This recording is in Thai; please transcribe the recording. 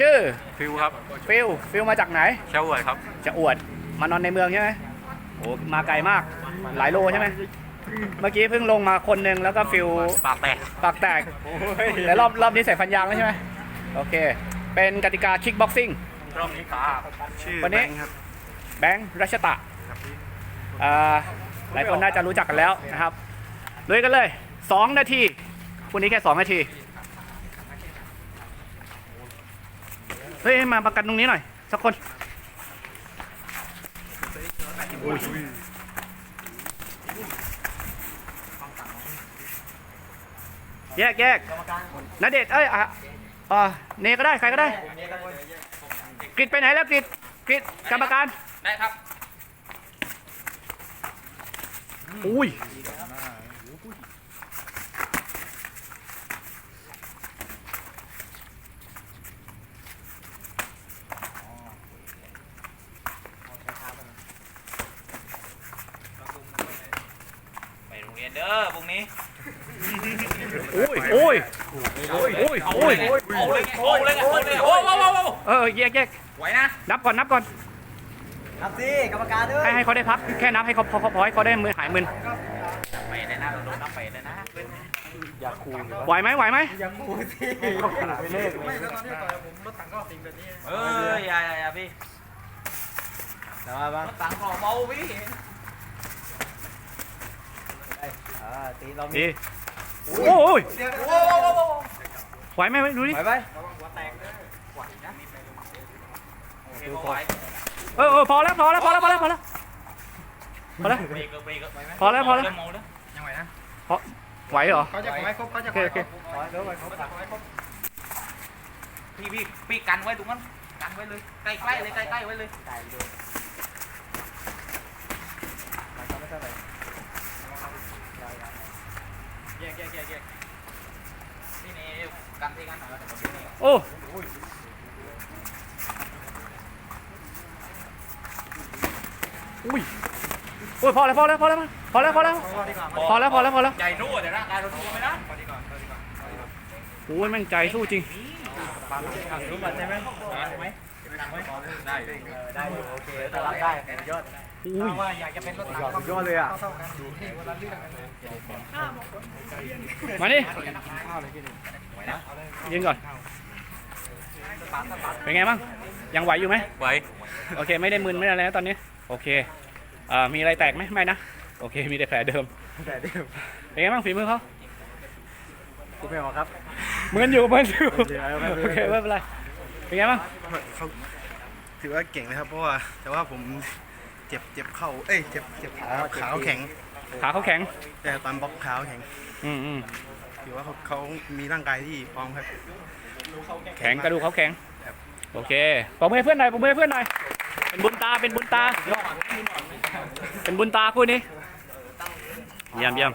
ชื่อฟิวครับฟิลฟิลมาจากไหน เชาเวิร์ดครับ จะอวดมานอนในเมืองใช่ไหมโอ้มาไกลมากหลายโลใช่ไหมเมื่อกี้เพิ่งลงมาคนหนึ่งแล้วก็ฟิลปากแตกปากแตกแต่รอบรอบนี้ใส่ฟันยางแล้วใช่ไหมโอเค เป็นกติกาคิกบ็อกซิ่ง รอบนี้ขาชื่อวันนี้ แบงค์ครับแบงค์รัชตะอ่าหลายคนน่าจะรู้จักกันแล้วนะครับลุยกันเลย 2 นาทีคุณนี้แค่ 2 นาที เฮ้ยมาประกันตรงนี้หน่อย สักคนแยกแยกนาเดชน์เอ้ยอะอ่าเนก็ได้ใครก็ได้กริดไปไหนแล้วกริดกริดกรรมการได้ครับอุ้ย ไปโรง เรียนเด้อพรุ่งนี้อุ้ยอุ้ยอุ้ยอุ้ยเอาเลยไงเอาเลยไงเอาเลยไงเอาเลยไงโอ้โหโอ้โหโอ้โหเออแยกแยกไหวนะนับก่อนนับก่อนนับสิกรรมการด้วยให้ให้เขาได้พักแค่นับให้เขาพอพอให้เขาได้มือหายมึนไปเลยนะเราโดนนับไปเลยนะไหวไหมไหวไหมเอออย่าอย่าอย่าพี่แต่ว่าบ้างตังค์เราเบาพี่ อ่า ตีเรามีดีโอ้ยโอ้โหโอ้โหไหวไหมดูดิไหวไหมคือไหวเออเออพอแล้วพอแล้วพอแล้วพอแล้วพอแล้วพอแล้วเบรกเบรกไหวไหมพอแล้วพอแล้วเมาแล้วยังไหวนะพอไหวเหรอเขาจะขอให้ครบเขาจะโอเคโอเคขอให้ครบเขาจะขอให้ครบพี่พี่พี่กันไว้ตรงนั้นกันไว้เลยใกล้ใกล้เลยใกล้ใกล้ไว้เลย ตายด้วยมันก็ไม่เท่าไหร่ แยกแยกแยกแยกนี่นี่กันที่กันหน่อยเดี๋ยวผมดูนี่โอ้อุ้ยโอ้ยพอแล้วพอแล้วพอแล้วพอแล้วพอแล้วพอแล้วพอแล้วพอแล้วใจนู่นแต่ร่างกายเราสู้ไม่ได้โอ้ยแม่งใจสู้จริงรู้บัตรใช่ไหมได้ได้อยู่โอเคแต่รับได้สุดยอด อุ้ยว่าอยากจะเป็นรถถังสุดยอดเลยอะมาดิยืนก่อน เป็นไงบ้าง ยังไหวอยู่ไหมไหว โอเค ไม่ได้มึนไม่ได้อะไรนะตอนนี้ โอเคอ่ามีอะไรแตกไหมไม่นะ โอเค มีแต่แผลเดิมแต่เดิม เป็นไงบ้างฝีมือเขาคุณไม่เอาครับเหมือนอยู่เหมือนอยู่เดี๋ยวไม่เป็นไรโอเคไม่เป็นไร เป็นไงบ้างเขาถือว่าเก่งนะครับเพราะว่าแต่ว่าผม เจ็บเจ็บเข่าเอ้ยเจ็บเจ็บขาขาเขาแข็งขาเขาแข็ง แต่ตอนบล็อกขาเขาแข็งอืมอืมถือว่าเขาเขามีร่างกายที่พร้อมครับแข็งกระดูกเขาแข็ง โอเคปรบมือให้เพื่อนหน่อยปรบมือให้เพื่อนหน่อย เป็นบุญตา เป็นบุญตา เป็นบุญตาคู่นี้ เยี่ยมเยี่ยม